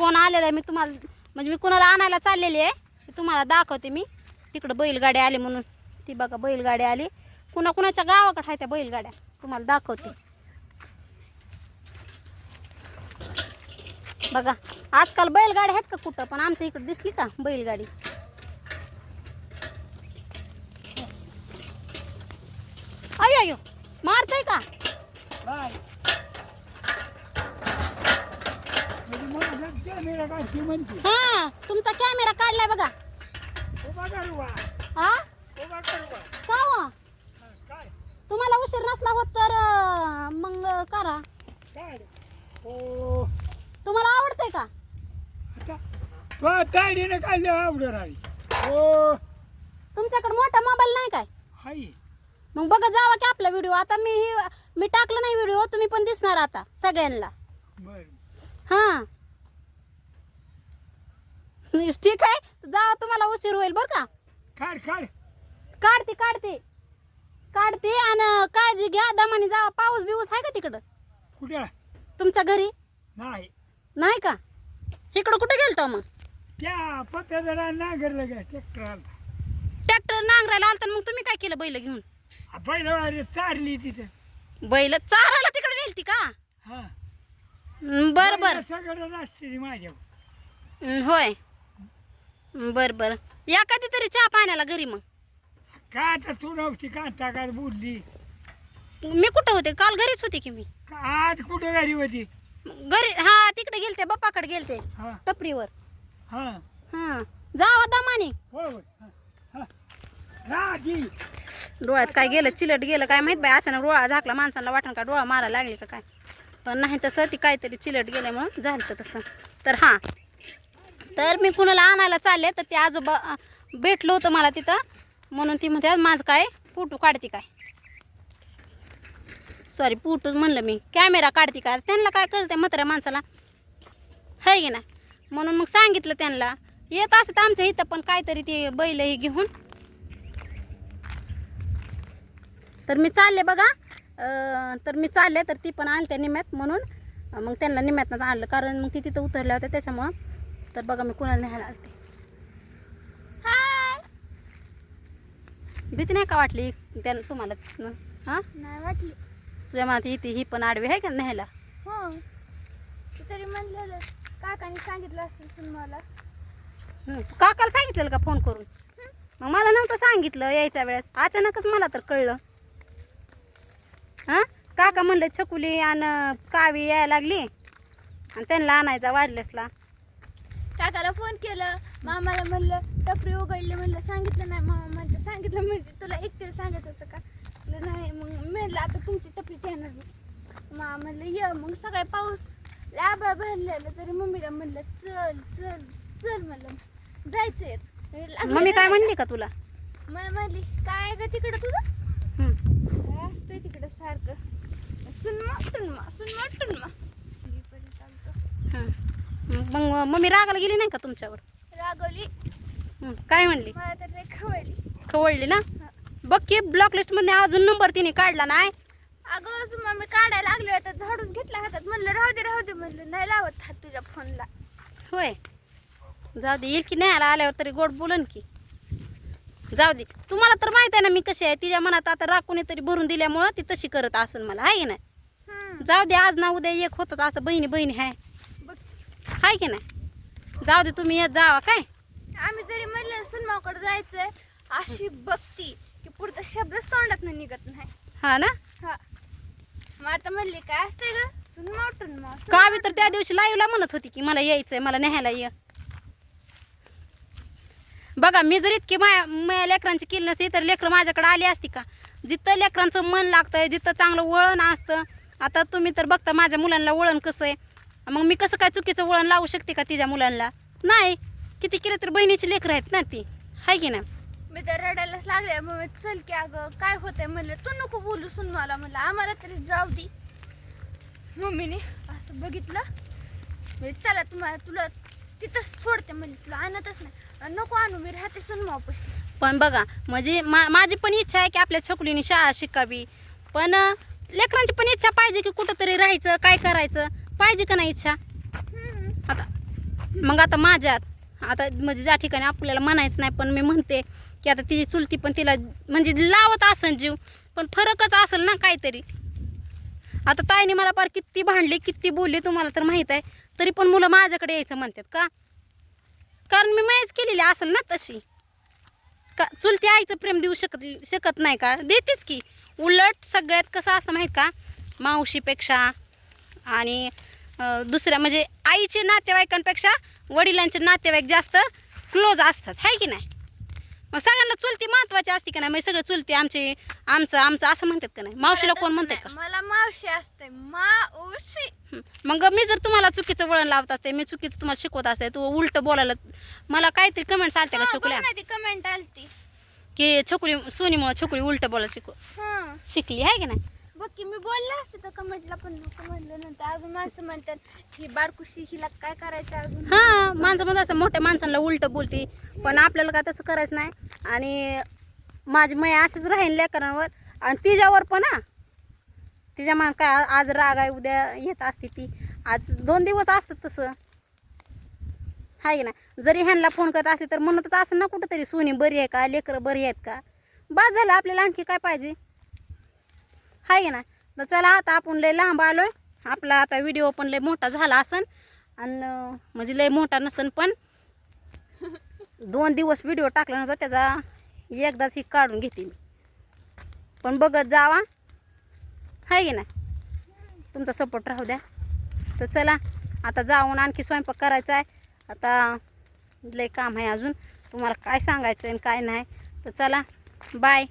कोण आलेलं आहे मी तुम्हाला म्हणजे मी कुणाला आणायला चाललेली आहे ते तुम्हाला दाखवते मी. तिकडं बैलगाडी आली म्हणून. ती बघा बैलगाडी आली. कुणा कुणाच्या गावाकडे आहे त्या बैलगाड्या? तुम्हाला दाखवते. बघा आजकाल बैलगाड्या आहेत का कुठं? पण आमच्या इकडे दिसली का बैलगाडी? अयो अयो मारतय का काय म्हणजे मला म्हणते. हा तुमचा कॅमेरा काढलाय बघा. उभा करू बा हा उभा करू बा का हो? हा, काय? तुम्हाला उशीर नसला होत तर अं, मग करा. काय हो. तुम्हाला आवडतंय का? आता तो तायडीने काढले आवडर आली हो. तुमच्याकडे मोठा मोबाईल नाही काय? मग बघा जावा की आपला व्हिडिओ आता मी ही मी टाकला नाही व्हिडिओ तुम्ही पण दिसणार आता सगळ्यांना. बर. हा. ठीक आहे? जावा तुम्हाला उशीर होईल बरं का? काढ काढ. काढते काढते. काढते आणि काळजी घ्या दमाने जावा पाऊस बिऊस आहे का तिकडं? कुठे तुमच्या घरी? नाही. नाही का? इकडं कुठे गेलतो मग? त्या पप्या जरा नागरलं ट्रॅक्टर आला ट्रॅक्टर नांगरायला आलता मग तुम्ही काय केलं बैल घेऊन? पहिलं चारली तिथे. बैल चारायला तिकडे नेलती का? हा. हं, बर. बर सगळं असते माझ्या हं, होय. बर बर. या कधीतरी चहा पाण्याला घरी मग. काय आता तू नव्हती कांता काय बोलली? मी कुठं होते? काल घरीच होते की मी? का आज कुठं गाडी होती? घरी हा तिकडे गेलते बाप्पाकडे गेलते हा. टपरीवर. हा. हा. जावा दमाने. होय होय. हा, हा. राजी. डोळ्यात काय गेलं चिलट गेलं काय माहीत बाई अचानक डोळा झाकला माणसाला वाटण का डोळा मारायला लागले का काय? पण नाही तसं ती काहीतरी चिलट गेल्यामुळं झालं तसं. तर हां तर मी कुणाला आणायला चालले तर ते आजोबा भेटलं होतं मला तिथं. म्हणून ती म्हणते माझं काय? फोटो काढते काय? सॉरी फोटोच म्हणलं मी. कॅमेरा काढते काय त्यांना काय कळतं म्हाताऱ्या माणसाला? है की ना म्हणून मग सांगितलं त्यांना. येत असत आमच्या इथं पण काहीतरी ते बैल हे घेऊन. तर मी चालले बघा. तर मी चालले तर ती पण आणते निम्यात म्हणून. मग त्यांना निम्यातनंच आणलं. कारण मग ती तिथं उतरल्या होत्या त्याच्यामुळं तर बघा मी कुणाला न्यायला आलते. हाय. भीती नाही का वाटली? त्यानं तुम्हाला हां? नाही वाटली. तुझ्या मनात इथे ही पण आडवी आहे का न्यायला? हो. तरी म्हणलेलं काकाने सांगितलं असेल मला. काकाला सांगितलेलं का फोन करून? मग मला नव्हतं सांगितलं यायच्या वेळेस. अचानकच मला तर कळलं. हां? काका म्हणलं छकुली आणि कावी यायला लागली. आणि त्यांना आणायचा वाढलेसला. काकाला फोन केलं. मामाला म्हणलं टपरी उघडली म्हणलं सांगितलं नाही मामा म्हणलं सांगितलं म्हणजे तुला एकटीला सांगायचं होतं का? म्हणलं नाही. मग म्हणलं आता तुमची टपरी येणार नाही मामा म्हणलं ये. मग सकाळी पाऊस लाबा भरलेलं तरी मम्मीला म्हणलं चल चल चल म्हणलं. जायचंय. मम्मी काय म्हणली का तुला? मग म्हणली काय ग तिकडं तुझं? असतंय तिकडं सारखं. सुनमा टुनमा सुनमा टुनमा येईपर्यंत आलतो. हं. मग मम्मी रागाला गेली नाही का तुमच्यावर? रागवली. हं. काय म्हणली? मला तर खवळली. खवळली ना? बघ की ब्लॉक लिस्टमध्ये अजून नंबर तिने काढला नाही. अगं सुमा मी काढायला लागले तर झाडूच घेतला हातात म्हणलं राहू दे राहू दे. म्हणलं नाही लावत हात तुझ्या फोनला होय. जाऊ दे येईल की नाही आला आल्यावर तरी गोड बोलन की. जाऊ दे. तुम्हाला तर माहीत आहे ना मी कशी आहे. तिच्या मनात आता राग कोणीतरी भरून दिल्यामुळं ती तशी करत असेल मला आहे की नाही. जाऊ दे आज ना उद्या एक होतच असं बहिणी बहिणी आहे. आहे की नाही? जाऊ दे तुम्ही येत जावा काय? आम्ही जरी म्हणलं सुनमाकडे जायचंय अशी बघती की पुढचा शब्दच तोंडात निघत नाही. हा ना? हा. मग आता म्हणली काय असतंय ग? सुनमा टुनमा कावी तर त्या दिवशी लाईव्हला म्हणत होती की मला यायचंय मला न्यायला ये. बघा मी जर इतकी माया माया लेकरांची केली नसती तर लेकरं माझ्याकडे आली असती का? जिथं लेकरांचं मन लागतंय जिथं चांगलं वळण असतं आता तुम्ही तर बघता माझ्या मुलांना वळण कसं आहे? मग मी कसं काय चुकीचं वळण लावू शकते का तिच्या मुलांना नाही. किती केलं तर बहिणीची लेकरं आहेत ना ती. हाय की ना मी तर रडायलाच लागले. मग चल की अगं काय होतंय म्हणलं तू नको बोलू सुन मला म्हणलं. आम्हाला तरी जाऊ दे. मम्मीने असं बघितलं. म्हणजे चला तुम्हाला तुला तिथंच सोडते म्हणजे तुला आणतच नाही. अं, नको आणू मी राहते सुन मापशी पण बघा म्हणजे मा माझी पण इच्छा आहे की आपल्या छकुलीने शाळा शिकावी. पण अं, लेकरांची पण इच्छा पाहिजे की कुठंतरी राहायचं काय करायचं. पाहिजे का नाही इच्छा? आता मग आता माझ्यात आता म्हणजे ज्या ठिकाणी आपल्याला म्हणायचं नाही पण मी म्हणते की आता तिची चुलती पण तिला म्हणजे लावत असेल जीव पण फरकच असेल ना काहीतरी. आता ताईने मला पार किती भांडली किती बोलली तुम्हाला तर माहीत आहे तरी पण मुलं माझ्याकडे यायचं म्हणतात का? कारण मी माहीत केलेली असेल ना तशी. का चुलती आईचं प्रेम देऊ शकत शकत नाही का? देतेच की. उलट सगळ्यात कसं असतं माहीत का? मावशीपेक्षा आणि दुसऱ्या म्हणजे आईचे नातेवाईकांपेक्षा वडिलांचे नातेवाईक जास्त क्लोज असतात आहे की नाही? मग सगळ्यांना चुलती महत्वाची असते का नाही? मग सगळं चुलती आमची आमचं आमचं असं म्हणतात का नाही? मावशीला कोण तसं म्हणते नाही. का? मला मावशी असते मावशी. मग मी जर तुम्हाला चुकीचं वळण लावत असते मी चुकीचं तुम्हाला शिकवत असते तू उलट बोलायला मला काहीतरी कमेंट चालते का छकुल्या? कमेंट आलती? की छकुली सोनीमुळे छकुली उलट बोलायला शिकव. हा. शिकली आहे की नाही? बघ की मी बोलले असते तर कमेंटला पण नको म्हणलं नंतर. अजून माणसं म्हणतात ही बारकुशी हिला काय करायचं अजून? हां माणसं म्हणत असतं मोठ्या माणसांना उलट बोलती. पण आपल्याला काय तसं करायचं नाही. आणि माझी मै असंच राहीन लेकरांवर. आणि तिच्यावर पण हा. तिच्या मा काय आज राग आहे उद्या येत असते ती. आज दोन दिवस असतात तसं. आहे की नाही? जरी ह्यांना फोन करत असले तर म्हणतच असं ना कुठंतरी सोनी बरी आहे का? लेकरं बरी आहेत का? बाद झालं आपल्याला आणखी काय पाहिजे? हाय की नाही तर चला आता आपण लय लांब आलो आपला आता व्हिडिओ पण लय मोठा झाला असन. आणि म्हणजे लय मोठा नसन पण. दोन दिवस व्हिडिओ टाकला नव्हता त्याचा एकदाच ही काढून घेते मी. पण बघत जावा. हाय की नाही तुमचा सपोर्ट राहू द्या. तर चला आता जाऊन आणखी स्वयंपाक करायचा आहे. आता लय काम आहे अजून. तुम्हाला काय सांगायचं आहे आणि काय नाही. तर चला बाय